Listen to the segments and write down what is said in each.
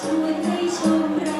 ชวยให้ชมเรา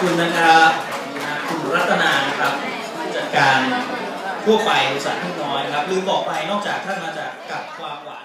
คุณนะครับคุณรัตนาครับจัดการทั่วไปบริษัทที่น้อยครับลืมบอกไปนอกจากท่านมาจากกับความหวาน